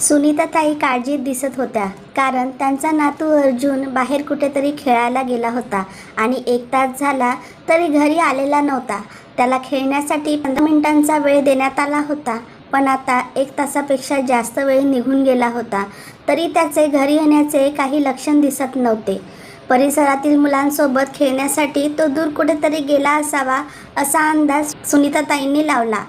सुनीताताई काळजीत दिसत होत्या कारण त्यांचा नातू अर्जुन बाहेर कुठेतरी खेळायला गेला होता आणि एक तास झाला तरी घरी आलेला नव्हता. त्याला खेळण्यासाठी पंधरा मिनिटांचा वेळ देण्यात आला होता पण आता एक तासापेक्षा जास्त वेळ निघून गेला होता तरी त्याचे घरी येण्याचे काही लक्षण दिसत नव्हते. परिसरातील मुलांसोबत खेळण्यासाठी तो दूर कुठेतरी गेला असावा असा अंदाज सुनीताताईंनी लावला.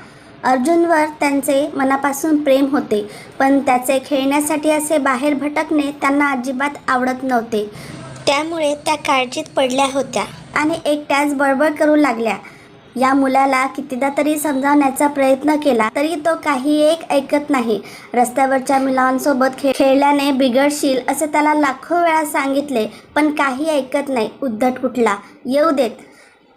अर्जुनवर त्यांचे मनापासून प्रेम होते पण त्याचे खेळण्यासाठी असे बाहेर भटकणे त्यांना अजिबात आवडत नव्हते. त्यामुळे त्या काळजीत पडल्या होत्या. आणि एकट्याच बडबड करू लागल्या. या मुलाला कितीदा तरी समजावण्याचा प्रयत्न केला तरी तो काही एक ऐकत नाही. रस्त्यावरच्या मुलांसोबत खे खेळल्याने बिघडशील असे त्याला लाखो वेळा सांगितले पण काही ऐकत नाही. उद्धट कुठला? येऊ देत.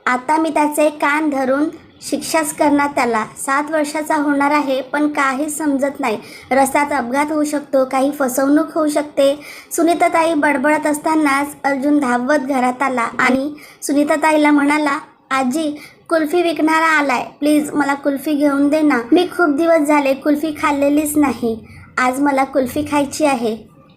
आता मी त्याचे कान धरून शिक्षाच करणार त्याला. सात वर्षाचा होणार आहे पण काही समजत नाही. रस्त्यात अपघात होऊ शकतो काही फसवणूक होऊ शकते. सुनीताताई बडबडत असतानाच अर्जुन धावत घरात आला आणि सुनीताताईला म्हणाला आजी कुल्फी विकणारा आलाय. प्लीज मला कुल्फी घेऊन दे ना. मी खूप दिवस झाले कुल्फी खाल्लेलीच नाही. आज मला कुल्फी खायची आहे.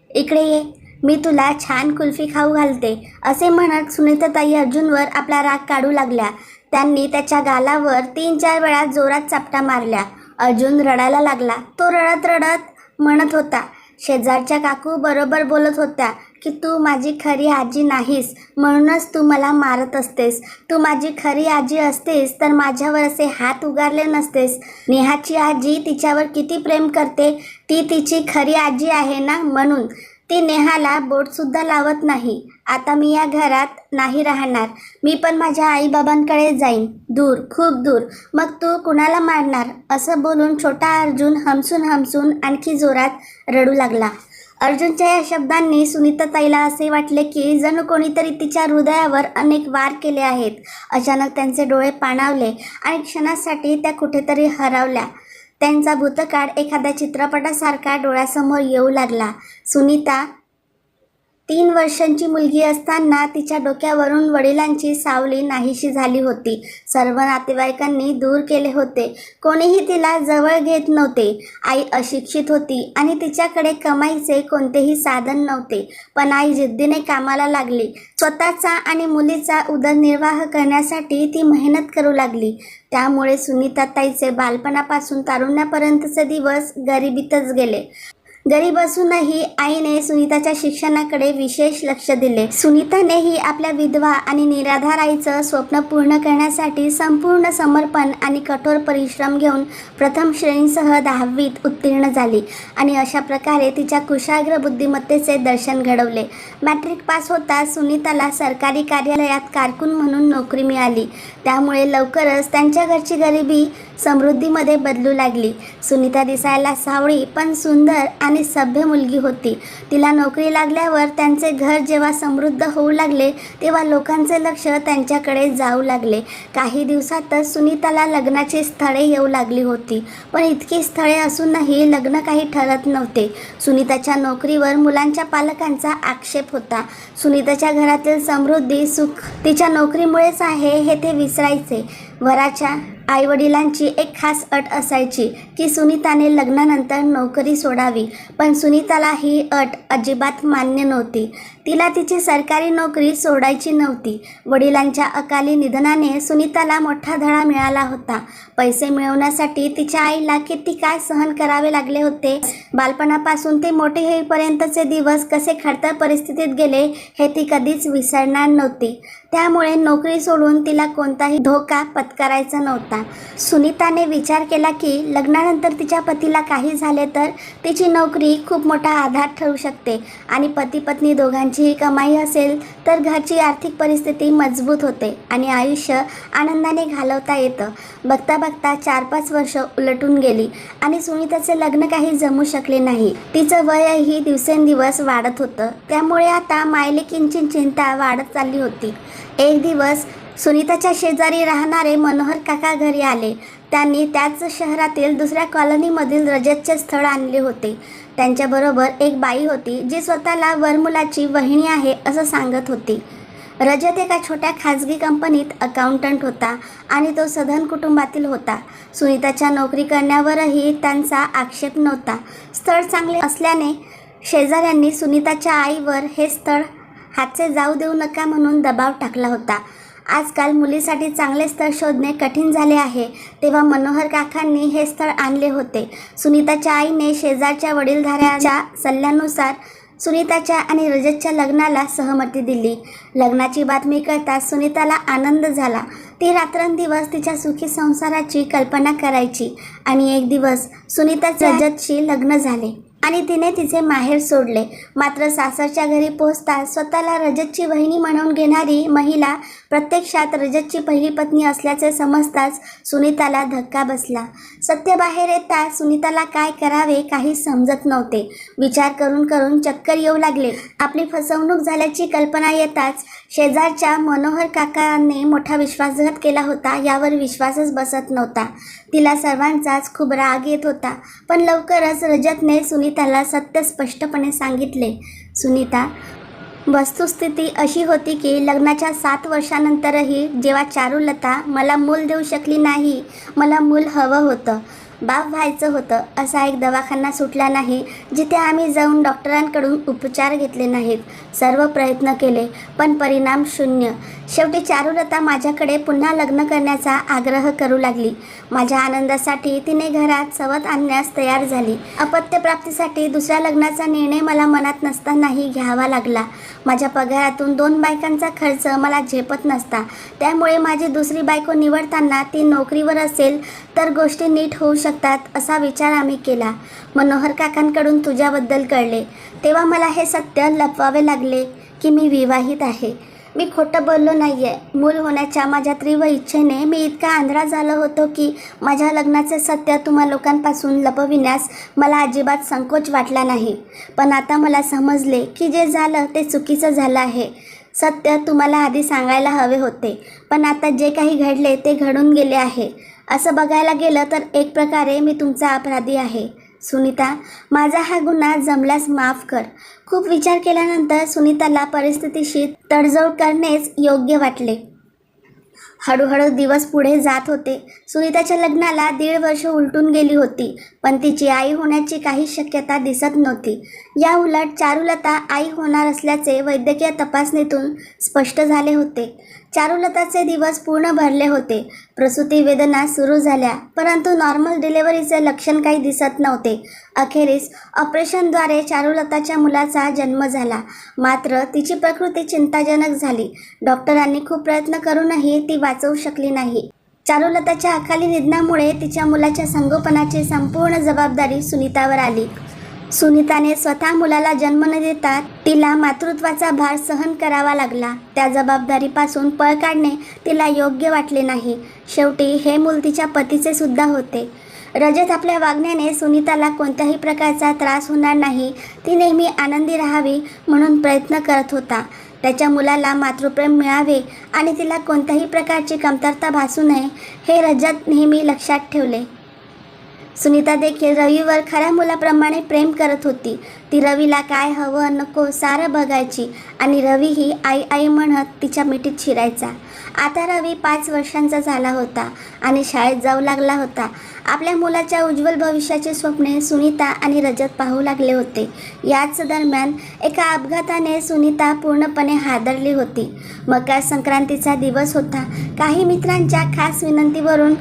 इकडे ये. मी तुला छान कुल्फी खाऊ घालते. असे म्हणत सुनीताताई अर्जुनवर आपला राग काढू लागल्या. त्यांनी त्याच्या गालावर तीन चार वेळा जोरात चापटा मारल्या. अर्जुन रडायला लागला. तो रडत रडत म्हणत होता शेजारच्या काकू बरोबर बोलत होत्या की तू माझी खरी आजी नाहीस म्हणूनच तू मला मारत असतेस. तू माझी खरी आजी असतेस तर माझ्यावर असे हात उगारले नसतेस. नेहाची आजी तिच्यावर किती प्रेम करते? ती तिची खरी आजी आहे ना म्हणून. ती नेहाला बोटसुद्धा लावत नाही. आता मी या घरात नाही राहणार. मी पण माझ्या आईबाबांकडे जाईन. दूर खूप दूर. मग तू कुणाला मारणार? असं बोलून छोटा अर्जुन हमसून हमसून आणखी जोरात रडू लागला. अर्जुनच्या या शब्दांनी सुनीताताईला असे वाटले की जणू कोणीतरी तिच्या हृदयावर अनेक वार केले आहेत. अचानक त्यांचे डोळे पाणावले आणि क्षणासाठी त्या कुठेतरी हरवल्या. त्यांचा भूतकाळ एखाद्या चित्रपटासारखा डोळ्यासमोर येऊ लागला. सुनीता तीन वर्षांची मुलगी असताना तिच्या डोक्यावरून वडिलांची सावली नाहीशी झाली होती. सर्व नातेवाईकांनी दूर केले होते. कोणीही तिला जवळ घेत नव्हते. आई अशिक्षित होती आणि तिच्याकडे कमाईचे कोणतेही साधन नव्हते. पण आई जिद्दीने कामाला लागली. स्वतःचा आणि मुलीचा उदरनिर्वाह करण्यासाठी ती मेहनत करू लागली. त्यामुळे सुनीताताईचे बालपणापासून तारुण्यापर्यंतचे दिवस गरिबीतच गेले. घरी बसूनही आईने सुनीताच्या शिक्षणाकडे विशेष लक्ष दिले. सुनीतानेही आपल्या विधवा आणि निराधार आईचं स्वप्न पूर्ण करण्यासाठी संपूर्ण समर्पण आणि कठोर परिश्रम घेऊन प्रथम श्रेणीसह दहावीत उत्तीर्ण झाली आणि अशा प्रकारे तिच्या कुशाग्र बुद्धिमत्तेचे दर्शन घडवले. मॅट्रिक पास होता सुनीताला सरकारी कार्यालयात कारकून म्हणून नोकरी मिळाली. त्यामुळे लवकरच त्यांच्या घरची गरिबी समृद्धीमध्ये बदलू लागली. सुनीता दिसायला सावळी पण सुंदर आणि सभ्य मुलगी होती. तिला नोकरी लागल्यावर त्यांचे घर जेव्हा समृद्ध होऊ लागले तेव्हा लोकांचे लक्ष त्यांच्याकडे जाऊ लागले. काही दिवसातच सुनीताला लग्नाची स्थळे येऊ लागली होती पण इतकी स्थळे असूनही लग्न काही ठरत नव्हते. सुनीताच्या नोकरीवर मुलांच्या पालकांचा आक्षेप होता. सुनीताच्या घरातील समृद्धी सुख तिच्या नोकरीमुळेच आहे हे ते विसरायचे. वराच्या आईवडिलांची एक खास अट असायची की सुनीताने लग्नानंतर नोकरी सोडावी पण सुनीताला ही अट अजिबात मान्य नव्हती. तिला तिची सरकारी नोकरी सोडायची नव्हती. वडिलांच्या अकाली निधनाने सुनीताला मोठा धडा मिळाला होता. पैसे मिळवण्यासाठी तिच्या आईला किती काय सहन करावे लागले होते? बालपणापासून ते मोठे होईपर्यंतचे दिवस कसे खडतर परिस्थितीत गेले हे ती कधीच विसरणार नव्हती. त्यामुळे नोकरी सोडून तिला कोणताही धोका पत्करायचा नव्हता. सुनीताने विचार केला की लग्नानंतर तिच्या पतीला काही झाले तर तिची नोकरी खूप मोठा आधार ठरू शकते आणि पती पत्नी दोघांचीही कमाई असेल तर घरची आर्थिक परिस्थिती मजबूत होते आणि आयुष्य आनंदाने घालवता येतं. बघता बघता चार पाच वर्ष उलटून गेली आणि सुनीताचे लग्न काही जमू शकले नाही. तिचं वयही दिवसेंदिवस वाढत होतं. त्यामुळे आता मायलेकींची चिंता वाढत चालली होती. एक दिवस सुनीताच्या शेजारी राहणारे मनोहर काका घरी आले. त्यांनी त्याच शहरातील दुसऱ्या कॉलनीमधील रजतचे स्थळ आणले होते. त्यांच्याबरोबर एक बाई होती जी स्वतःला वरमुलाची वहिणी आहे असं सांगत होती. रजत एका छोट्या खाजगी कंपनीत अकाउंटंट होता आणि तो सधन कुटुंबातील होता. सुनीताच्या नोकरी करण्यावरही त्यांचा आक्षेप नव्हता. स्थळ चांगले असल्याने शेजाऱ्यांनी सुनीताच्या आईवर हे स्थळ हातचे जाऊ देऊ नका म्हणून दबाव टाकला होता. आजकाल मुलीसाठी चांगले स्थळ शोधणे कठीण झाले आहे. तेव्हा मनोहर काकांनी हे स्थळ आणले होते. सुनीताच्या आईने शेजारच्या वडीलधाऱ्याच्या सल्ल्यानुसार सुनीताच्या आणि रजतच्या लग्नाला सहमती दिली. लग्नाची बातमी कळताच सुनीताला आनंद झाला. ती रात्रंदिवस तिच्या सुखी संसाराची कल्पना करायची आणि एक दिवस सुनीता रजतशी लग्न झाले आणि तिने तिचे माहेर सोडले. मात्र सासरच्या घरी पोहोचताच स्वतःला रजतची वहिनी म्हणून घेणारी महिला प्रत्यक्षात रजतची पहिली पत्नी असल्याचे समजताच सुनीताला धक्का बसला. सत्य बाहेर येताच सुनीताला काय करावे काही समजत नव्हते. विचार करून करून चक्कर येऊ लागले. आपली फसवणूक झाल्याची कल्पना येताच शेजारच्या मनोहर काकाने मोठा विश्वासघात केला होता यावर विश्वासच बसत नव्हता. तिला सर्वांचाच खूप राग येत होता पण लवकरच रजतने सुनीताला सत्य स्पष्टपणे सांगितले. सुनीता वस्तुस्थिती अशी होती की लग्नाच्या सात वर्षानंतरही जेव्हा चारुलता मला मूल देऊ शकली नाही मला मूल हवं होतं बाप व्हायचं होतं असा एक दवाखाना सुटला नाही जिथे आम्ही जाऊन डॉक्टरांकडून उपचार घेतले नाहीत सर्व प्रयत्न केले पण परिणाम शून्य. शेवटी चारुलता माझ्याकडे पुन्हा लग्न करण्याचा आग्रह करू लागली. माझ्या आनंदासाठी तिने घरात सवत आणण्यास तयार झाली. अपत्यप्राप्तीसाठी दुसऱ्या लग्नाचा निर्णय मला मनात नसतानाही घ्यावा लागला. माझ्या पगारातून दोन बायकांचा खर्च मला झेपत नसता. त्यामुळे माझी दुसरी बायको निवडताना ती नोकरीवर असेल तर गोष्टी नीट होऊ शकतात असा विचार आम्ही केला. मनोहर काकांकडून तुझ्याबद्दल कळले. तेव्हा मला हे सत्य लपवावे लागले की मी विवाहित आहे. मी खोटं बोललो नाही आहे मूल होण्याच्या माझ्या तीव्र इच्छेने मी इतका आंधळा झालो होतो की माझ्या लग्नाचे सत्य तुम्हा लोकांपासून लपविण्यास मला अजिबात संकोच वाटला नाही. पण आता मला समजले की जे झालं ते चुकीचं झालं आहे. सत्य तुम्हाला आधी सांगायला हवे होते पण आता जे काही घडले ते घडून गेले आहे. असं बघायला गेलं तर एक प्रकारे मी तुमचा अपराधी आहे. सुनीता माझा हा गुन्हा जमल्यास माफ कर. खूप विचार केल्यानंतर सुनीताला परिस्थितीशी तडजोड करणेच योग्य वाटले. हळूहळू दिवस पुढे जात होते. सुनीताच्या लग्नाला दीड वर्ष उलटून गेली होती पण तिची आई होण्याची काही शक्यता दिसत नव्हती. या उलट चारुलता आई होणार असल्याचे वैद्यकीय तपासणीतून स्पष्ट झाले होते. चारुलताचे दिवस पूर्ण भरले होते. प्रसूती वेदना सुरू झाल्या परंतु नॉर्मल डिलेवरीचे लक्षण काही दिसत नव्हते. अखेरीस ऑपरेशनद्वारे चारुलताच्या मुलाचा जन्म झाला. मात्र तिची प्रकृती चिंताजनक झाली. डॉक्टरांनी खूप प्रयत्न करूनही ती वाचवू शकली नाही. चारुलताच्या अकाली निधनामुळे तिच्या मुलाच्या संगोपनाची संपूर्ण जबाबदारी सुनीतावर आली. सुनीताने स्वतः मुलाला जन्म न देता तिला मातृत्वाचा भार सहन करावा लागला. त्या जबाबदारीपासून पळ काढणे तिला योग्य वाटले नाही. शेवटी हे मूल तिच्या पतीचे सुद्धा होते. रजत आपल्या वागण्याने सुनीताला कोणत्याही प्रकारचा त्रास होणार नाही. ती नेहमी आनंदी राहावी म्हणून प्रयत्न करत होता. त्याच्या मुलाला मातृप्रेम मिळावे आणि तिला कोणत्याही प्रकारची कमतरता भासू नये हे रजत नेहमी लक्षात ठेवले. सुनीता देखील रवीवर खऱ्या मुलाप्रमाणे प्रेम करत होती. ती रवीला काय हवं नको सारं बघायची आणि रवीही आई आई म्हणत तिच्या मिठीत शिरायचा. आता रवी पाच वर्षांचा झाला होता आणि शाळेत जाऊ लागला होता. आपल्या मुलाच्या उज्ज्वल भविष्याचे स्वप्ने सुनीता आणि रजत पाहू लागले होते. याच दरम्यान एका अपघाताने सुनीता पूर्णपणे हादरली होती. मकर संक्रांतीचा दिवस होता. काही मित्रांच्या खास विनंतीवरून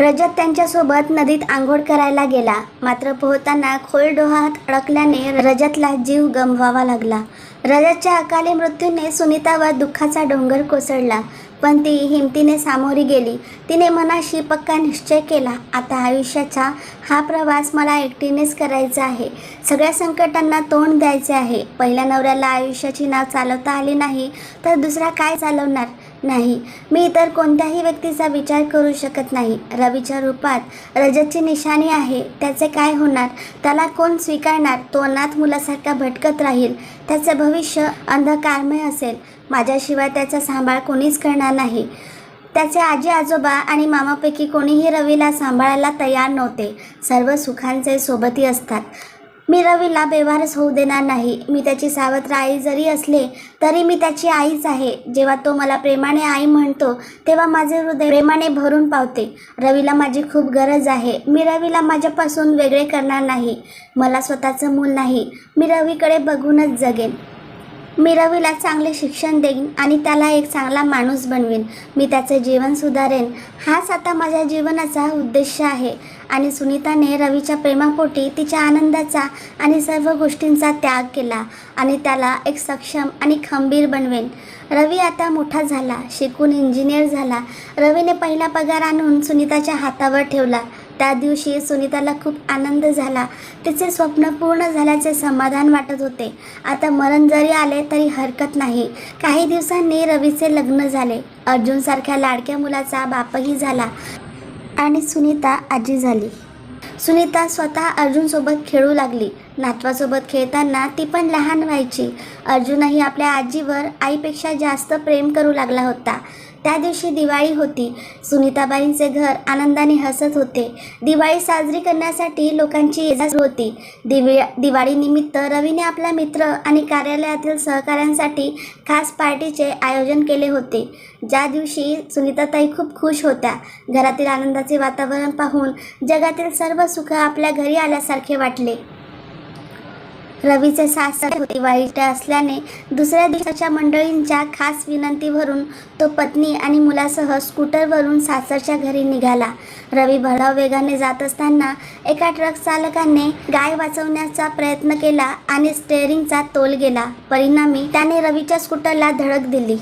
रजत त्यांच्यासोबत नदीत आंघोळ करायला गेला. मात्र पोहताना खोल डोहात अडकल्याने रजतला जीव गमवावा लागला. रजतच्या अकाली मृत्यूने सुनीतावर दुःखाचा डोंगर कोसळला. पण ती हिमतीने सामोरी गेली. तिने मनाशी पक्का निश्चय केला. आता आयुष्याचा हा प्रवास मला एकटीनेच करायचा आहे. सगळ्या संकटांना तोंड द्यायचे आहे. पहिल्या नवऱ्याला आयुष्याची नाव चालवता आली नाही तर दुसरा काय चालवणार? नाही. मी इतर कोणत्याही व्यक्तीचा विचार करू शकत नाही. रवीच्या रूपात रजतची निशाणी आहे. त्याचे काय होणार? त्याला कोण स्वीकारणार? तो अनाथ मुलासारखा भटकत राहील. त्याचे भविष्य अंधकारमय असेल. माझ्याशिवाय त्याचा सांभाळ कोणीच करणार नाही. त्याचे आजी आजोबा आणि मामापैकी कोणीही रवीला सांभाळायला तयार नव्हते. सर्व सुखांचे सोबती असतात. मी रवीला बेवारस होऊ देणार नाही. मी त्याची सावत्र आई जरी असले तरी मी त्याची आईच आहे. जेव्हा तो मला प्रेमाने आई म्हणतो तेव्हा माझे हृदय प्रेमाने भरून पावते. रवीला माझी खूप गरज आहे. मी रवीला माझ्यापासून वेगळे करणार नाही. मला स्वतःचं मूल नाही. मी रवीकडे बघूनच जगेन. मी रवीला चांगले शिक्षण देईन आणि त्याला एक चांगला माणूस बनवीन. मी त्याचं जीवन सुधारेन. हाच आता माझ्या जीवनाचा उद्देश आहे. आणि सुनीताने रवीच्या प्रेमापोटी तिच्या आनंदाचा आणि सर्व गोष्टींचा त्याग केला आणि त्याला एक सक्षम आणि खंबीर बनवेन रवी आता मोठा झाला शिकून इंजिनियर झाला. रवीने पहिला पगार आणून सुनीताच्या हातावर ठेवला. त्या दिवशी सुनीताला खूप आनंद झाला. तिचे स्वप्न पूर्ण झाल्याचे समाधान वाटत होते. आता मरण जरी आले तरी हरकत नाही. काही दिवसांनी रवीचे लग्न झाले. अर्जुनसारख्या लाडक्या मुलाचा बापही झाला. आणि सुनीता आजी झाली. सुनीता स्वतः अर्जुनसोबत खेळू लागली. नातवासोबत खेळताना ती पण लहान व्हायची. अर्जुनही आपल्या आजीवर आईपेक्षा जास्त प्रेम करू लागला होता. त्या दिवशी दिवाळी होती. सुनीताबाईंचे घर आनंदाने हसत होते. दिवाळी साजरी करण्यासाठी लोकांची ये होती. दिवि दिवाळीनिमित्त रवीने आपला मित्र आणि कार्यालयातील सहकाऱ्यांसाठी खास पार्टीचे आयोजन केले होते. ज्या दिवशी सुनीताताई खूप खुश होत्या. घरातील आनंदाचे वातावरण पाहून जगातील सर्व सुख आपल्या घरी आल्यासारखे वाटले. रवीचे सासर होते. वाईट असल्याने दुसऱ्या दिवसाच्या मंडळींच्या खास विनंतीवरून तो पत्नी आणि मुलासह स्कूटरवरून सासरच्या घरी निघाला. रवी भराव वेगाने जात असताना एका ट्रक चालकाने गाय वाचवण्याचा प्रयत्न केला आणि स्टेअरिंगचा तोल गेला. परिणामी त्याने रवीच्या स्कूटरला धडक दिली.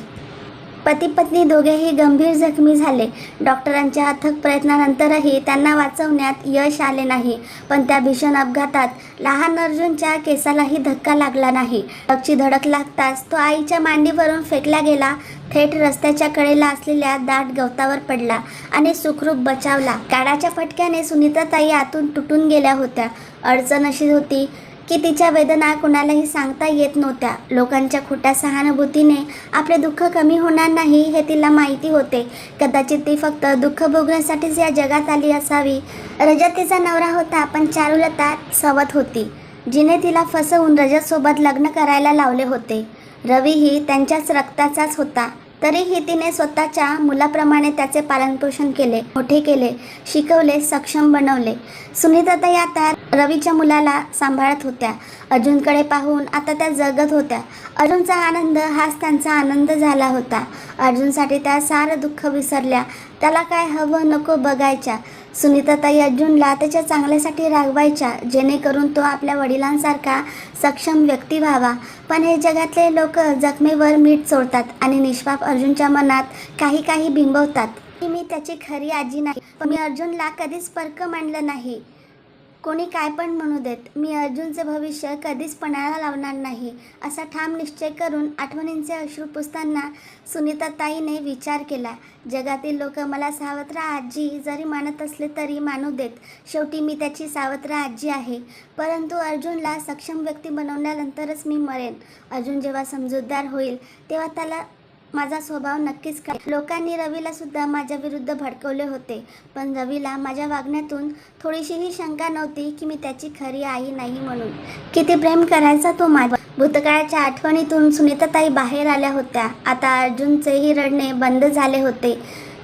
पती पत्नी दोघेही गंभीर जखमी झाले. डॉक्टरांच्या अथक प्रयत्नानंतरही त्यांना वाचवण्यात यश आले नाही. पण त्या भीषण अपघातात लहान अर्जुनच्या केसालाही धक्का लागला नाही. ट्रकची धडक लागताच तो आईच्या मांडीवरून फेकला गेला. थेट रस्त्याच्या कडेला असलेल्या दाट गवतावर पडला आणि सुखरूप बचावला. काळाच्या फटक्याने सुनीताताई आतून तुटून गेल्या होत्या. अडचण अशी होती की तिच्या वेदना कुणालाही सांगता येत नव्हत्या. लोकांच्या खोट्या सहानुभूतीने आपले दुःख कमी होणार नाही हे तिला माहिती होते. कदाचित ती फक्त दुःख भोगण्यासाठीच या जगात आली असावी. रजत तिचा नवरा होता पण चारुलता सवत होती जिने तिला फसवून रजतसोबत लग्न करायला लावले होते. रवीही त्यांच्याच रक्ताचाच होता. तरीही तिने स्वतःच्या मुलाप्रमाणे त्याचे पालनपोषण केले मोठे केले शिकवले सक्षम बनवले. सुनीताताई आता रवीच्या मुलाला सांभाळत होत्या. अर्जुनकडे पाहून आता त्या जगत होत्या. अर्जुनचा आनंद हाच त्यांचा आनंद झाला होता. अर्जुनसाठी त्या सारं दुःख विसरल्या. त्याला काय हवं नको बघायच्या. सुनीताताई अर्जुनला त्याच्या चांगल्यासाठी रागवायच्या जेणेकरून तो आपल्या वडिलांसारखा सक्षम व्यक्ती व्हावा. पण हे जगातले लोक जखमेवर मीठ सोडतात आणि निष्पाप अर्जुनच्या मनात काही काही बिंबवतात. की मी त्याची खरी आजी नाही पण मी अर्जुनला कधीच पर्क मांडलं नाही. कोणी काय पण म्हणू देत मी अर्जुनचं भविष्य कधीच पणाला लावणार नाही असा ठाम निश्चय करून आठवणींचे अश्रू पुसताना सुनीताताईने विचार केला जगातील लोक मला सावत्र आजी जरी मानत असले तरी मानू देत शेवटी मी त्याची सावत्र आजी आहे. परंतु अर्जुनला सक्षम व्यक्ती बनवल्यानंतरच मी मरेन. अर्जुन जेव्हा समजूतदार होईल तेव्हा त्याला माझा स्वभाव नक्कीच काय लोकांनी रवीला सुद्धा माझ्या विरुद्ध भडकवले होते. पण रवीला माझ्या वागण्यातून थोडीशीही शंका नव्हती की मी त्याची खरी आई नाही म्हणून. किती प्रेम करायचा तो माझ्या भूतकाळाच्या आठवणीतून सुनीताताई बाहेर आल्या होत्या. आता अर्जुनचेही रडणे बंद झाले होते.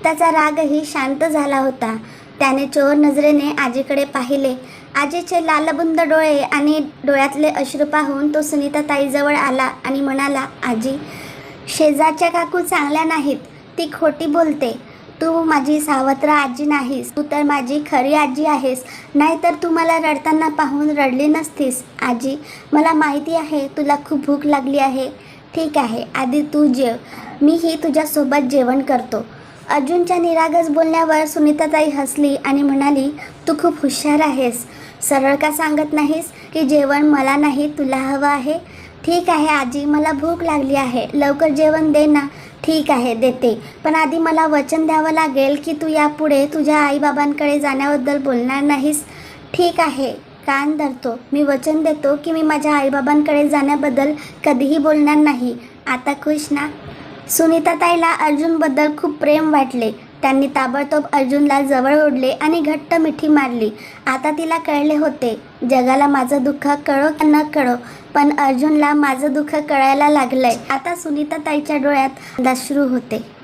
त्याचा रागही शांत झाला होता. त्याने चोर नजरेने आजीकडे पाहिले. आजीचे लालबुंद डोळे आणि डोळ्यातले अश्रू पाहून तो सुनीताताईजवळ आला आणि म्हणाला आजी शेजारच्या काकू चांगल्या नाहीत. ती खोटी बोलते. तू माझी सावत्र आजी नाहीस. तू तर माझी खरी आजी आहेस. नाहीतर तू मला रडताना पाहून रडली नसतीस. आजी मला माहिती आहे तुला खूप भूक लागली आहे. ठीक आहे आधी तू जेव. मीही तुझ्यासोबत जेवण करतो. अर्जुनच्या निरागस बोलण्यावर सुनीताताई हसली आणि म्हणाली तू खूप हुशार आहेस. सरळ का सांगत नाहीस की जेवण मला नाही तुला हवं आहे? ठीक आहे आजी. मला भूक लागली आहे. लवकर जेवण दे ना. ठीक आहे देते. पण आधी मला वचन द्यावं लागेल की तू यापुढे तुझ्या आईबाबांकडे जाण्याबद्दल बोलणार नाहीस. ठीक आहे. कान धरतो. मी वचन देतो की मी माझ्या आईबाबांकडे जाण्याबद्दल कधीही बोलणार नाही. आता खुश ना? सुनीताताईला अर्जुनबद्दल खूप प्रेम वाटले. त्यांनी ताबडतोब अर्जुनला जवळ ओढले आणि घट्ट मिठी मारली. आता तिला कळले होते जगाला माझं दुःख कळो की न कळो पण अर्जुनला माझं दुःख कळायला लागलंय. आता सुनीता ताईच्या डोळ्यात अश्रू होते.